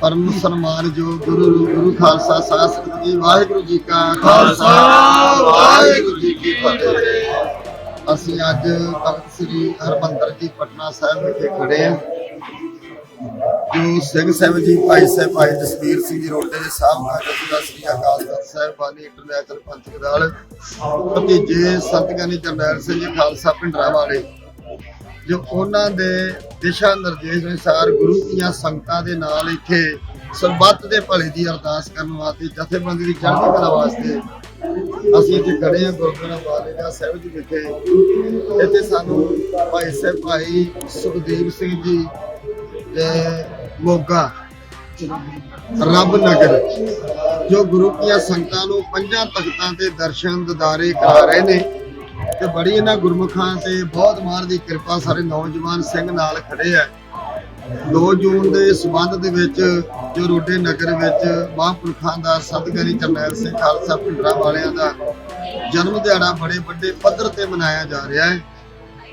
ਪਰਮ ਸਨਮਾਨ ਜੋ ਗੁਰੂ ਗੁਰੂ ਖਾਲਸਾ ਸਾਹਿਬ ਸੰਗਤ ਜੀ ਵਾਹਿਗੁਰੂ ਜੀ ਕਾ ਖਾਲਸਾ ਵਾਹਿਗੁਰੂ ਜੀ ਕੀ ਫਤਿਹ। ਅਸੀਂ ਅੱਜ ਤਖਤ ਸ੍ਰੀ ਹਰਮੰਦਰ ਜੀ ਪਟਨਾ ਸਾਹਿਬ ਵਿਖੇ ਖੜੇ ਹਾਂ। ਜੋ ਸਿੰਘ ਸਾਹਿਬ ਜੀ ਭਾਈ ਸਾਹਿਬ ਭਾਈ ਜਸਵੀਰ ਸਿੰਘ ਜੀ ਰੋਡੇ ਦੇ ਸਾਹਿਬ ਨਾਗਰਿਕ ਦਾ ਸ੍ਰੀ ਅਕਾਲ ਤਖਤ ਸਾਹਿਬ ਬਾਨੀ ਇੰਟਰਨੈਸ਼ਨਲ ਪੰਥਕ ਦਲ ਭਤੀਜੇ ਸੰਤ ਗਿਆਨੀ ਜਰਨੈਲ ਸਿੰਘ ਜੀ ਖਾਲਸਾ ਪਿੰਡਰਾ ਵਾਲੇ ਜੋ ਉਹਨਾਂ ਦੇ ਦਿਸ਼ਾ ਨਿਰਦੇਸ਼ ਅਨੁਸਾਰ ਗੁਰੂ ਦੀਆਂ ਸੰਗਤਾਂ ਦੇ ਨਾਲ ਇੱਥੇ ਸਰਬੱਤ ਦੇ ਭਲੇ ਦੀ ਅਰਦਾਸ ਕਰਨ ਵਾਸਤੇ, ਜਥੇਬੰਦੀ ਦੀ ਚੜ੍ਹਦੀ ਕਲਾ ਵਾਸਤੇ ਅਸੀਂ ਇੱਥੇ ਖੜੇ ਹਾਂ ਗੁਰਦੁਆਰਾ ਬਾਲੇਗਾ ਸਾਹਿਬ ਜੀ ਵਿਖੇ। ਇੱਥੇ ਸਾਨੂੰ ਭਾਈ ਸਾਹਿਬ, ਭਾਈ ਸੁਖਦੇਵ ਸਿੰਘ ਜੀ ਤੇ ਮੋਗਾ, ਰੱਬ ਨਗਰ, ਜੋ ਗੁਰੂ ਦੀਆਂ ਸੰਗਤਾਂ ਨੂੰ ਪੰਜਾਂ ਤਖਤਾਂ ਦੇ ਦਰਸ਼ਨ, ਦਿਦਾਰੇ ਕਰਾ ਰਹੇ ਨੇ। ਤੇ ਬੜੀ ਇਹਨਾਂ ਗੁਰਮੁਖਾਂ ਤੇ ਬਹੁਤ ਮਾਰ ਦੀ ਕਿਰਪਾ ਸਾਰੇ ਨੌਜਵਾਨ ਸਿੰਘ ਨਾਲ ਖੜੇ ਆ 2 ਜੂਨ ਦੇ ਸਬੰਧ ਦੇ ਵਿੱਚ ਜੋ ਰੋਡੇ ਨਗਰ ਵਿੱਚ ਮਹਾਂਪੁਰਖਾਂ ਦਾ ਸਤਿਗੁਰੂ ਜਰਨੈਲ ਸਿੰਘ ਖਾਲਸਾ ਪਿੰਡਰਾ ਵਾਲਿਆਂ ਦਾ ਜਨਮ ਦਿਹਾੜਾ ਬੜੇ ਵੱਡੇ ਪੱਧਰ ਤੇ ਮਨਾਇਆ ਜਾ ਰਿਹਾ ਹੈ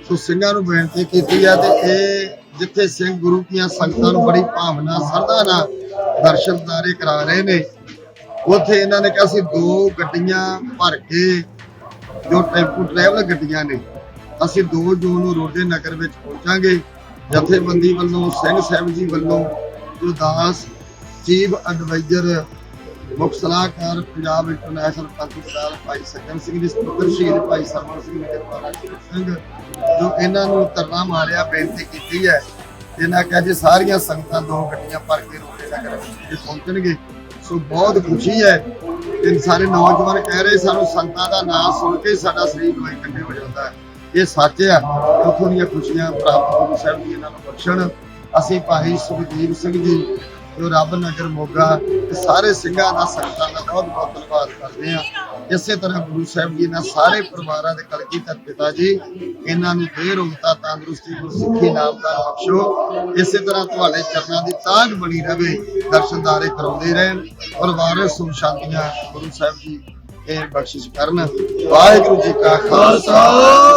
ਸੋ ਸਿੰਘਾਂ ਨੂੰ ਬੇਨਤੀ ਕੀਤੀ ਹੈ ਤੇ ਇਹ ਜਿੱਥੇ ਸਿੰਘ ਗੁਰੂ ਦੀਆਂ ਸੰਗਤਾਂ ਨੂੰ ਬੜੀ ਭਾਵਨਾ ਸਰਦਾ ਨਾਲ ਦਰਸ਼ਨ ਦਿਦਾਰੇ ਕਰਾ ਰਹੇ ਨੇ, ਉੱਥੇ ਇਹਨਾਂ ਨੇ ਕਿਹਾ ਸੀ ਦੋ ਗੱਡੀਆਂ ਭਰ ਕੇ ਜੋ ਟੈਂਪੂ ਟਰੈਵਲ ਗੱਡੀਆਂ ਨੇ, ਅਸੀਂ 2 ਜੂਨ ਨੂੰ ਰੋਡੇ ਨਗਰ ਵਿੱਚ ਪਹੁੰਚਾਂਗੇ। ਜਥੇਬੰਦੀ ਵੱਲੋਂ, ਸਿੰਘ ਸਾਹਿਬ ਜੀ ਵੱਲੋਂ ਜੋ ਦਾਸ ਚੀਫ ਐਡਵਾਈਜ਼ਰ ਮੁੱਖ ਸਲਾਹਕਾਰ ਪੰਜਾਬ ਇੰਟਰਨੈਸ਼ਨਲ ਪੰਥਕ ਭਾਈ ਸੱਜਣ ਸਿੰਘ ਜੀ ਸਤਿੰਦਰ ਸ਼ਹੀਦ ਭਾਈ ਸਰਵਨ ਸਿੰਘ ਨਿਰਵਾਲਾ ਸਿੰਘ, ਜੋ ਇਹਨਾਂ ਨੂੰ ਤਰਨਾ ਮਾਰਿਆ, ਬੇਨਤੀ ਕੀਤੀ ਹੈ। ਇਹਨਾਂ ਕਿਹਾ ਜੀ, ਸਾਰੀਆਂ ਸੰਗਤਾਂ ਦੋ ਗੱਡੀਆਂ ਭਰ ਕੇ ਰੋਡੇ ਨਗਰ ਵਿੱਚ ਪਹੁੰਚਣਗੇ। ਸੋ ਬਹੁਤ ਖੁਸ਼ੀ ਹੈ ਤੇ ਸਾਰੇ ਨੌਜਵਾਨ ਕਹਿ ਰਹੇ ਸਾਨੂੰ ਸੰਤਾਂ ਦਾ ਨਾਮ ਸੁਣ ਕੇ ਸਾਡਾ ਸਰੀਰ ਲੋਈ ਕੰਡੇ ਹੋ ਜਾਂਦਾ ਹੈ। ਇਹ ਸੱਚ ਹੈ। ਉੱਥੋਂ ਦੀਆਂ ਖੁਸ਼ੀਆਂ ਪ੍ਰਾਪਤ ਗੁਰੂ ਸਾਹਿਬ ਜੀ ਇਹਨਾਂ ਨੂੰ ਬਖਸ਼ਣ। ਅਸੀਂ ਭਾਈ ਸੁਖਦੀਪ ਸਿੰਘ ਜੀ ਜੋ ਰੱਬ ਨਗਰ ਮੋਗਾ ਤੇ ਸਾਰੇ ਸਿੰਘਾਂ ਦਾ ਸੰਗਤਾਂ ਦਾ ਬਹੁਤ ਬਹੁਤ ਧੰਨਵਾਦ ਕਰਦੇ ਹਾਂ। ਇਸੇ ਤਰ੍ਹਾਂ ਗੁਰੂ ਸਾਹਿਬ ਜੀ ਨਾਲ ਸਾਰੇ ਪਰਿਵਾਰਾਂ ਦੇ ਕਲਗੀ ਧਰ ਪਿਤਾ ਜੀ, ਇਹਨਾਂ ਨੂੰ ਦੇ ਰੋਗਤਾ ਤੰਦਰੁਸਤੀ, ਗੁਰਸਿੱਖੀ ਨਾਮ ਦਾ ਬਖਸ਼ੋ। ਇਸੇ ਤਰ੍ਹਾਂ ਤੁਹਾਡੇ ਚਰਨਾਂ ਦੀ ਤਾਜ ਬਣੀ ਰਵੇ ਦਰਸ਼ਨਦਾਰੇ ਕਰਾਉਂਦੇ ਰਹਿਣ ਔਰ ਵਾਰਿਸ ਸੁਖ ਸ਼ਾਂਤੀਆਂ ਗੁਰੂ ਸਾਹਿਬ ਜੀ ਇਹ ਬਖਸ਼ਿਸ਼ ਕਰਨ। ਵਾਹਿਗੁਰੂ ਜੀ ਕਾ ਖਾਲਸਾ,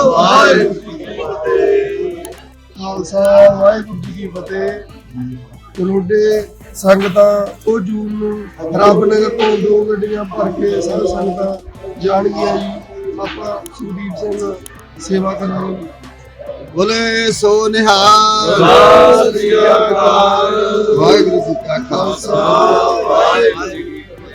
ਵਾਹਿਗੁਰੂ ਜੀ ਕੀ ਫਤਿਹ। ਖਾਲਸਾ, ਵਾਹਿਗੁਰੂ ਜੀ ਕੀ ਫਤਿਹ। ਰੋਡੇ ਸੰਗਤਾਂ ਉਹ ਜੂਨ ਨੂੰ ਰੱਬ ਨਗਰ ਤੋਂ ਦੋ ਗੱਡੀਆਂ ਭਰ ਕੇ ਸਾਰੇ ਸੰਗਤਾਂ ਜਾਣਗੀਆਂ ਜੀ। ਆਪਾਂ ਸੁਦੀਪ ਸਿੰਘ ਸੇਵਾ ਕਰਾਂਗੇ। ਬੋਲੇ ਸੋ ਨਿਹਾਲ। ਸਤਿ ਸ੍ਰੀ ਅਕਾਲ। ਵਾਹਿਗੁਰੂ ਜੀ ਕਾ ਖਾਲਸਾ। ਵਾਹਿਗੁਰੂ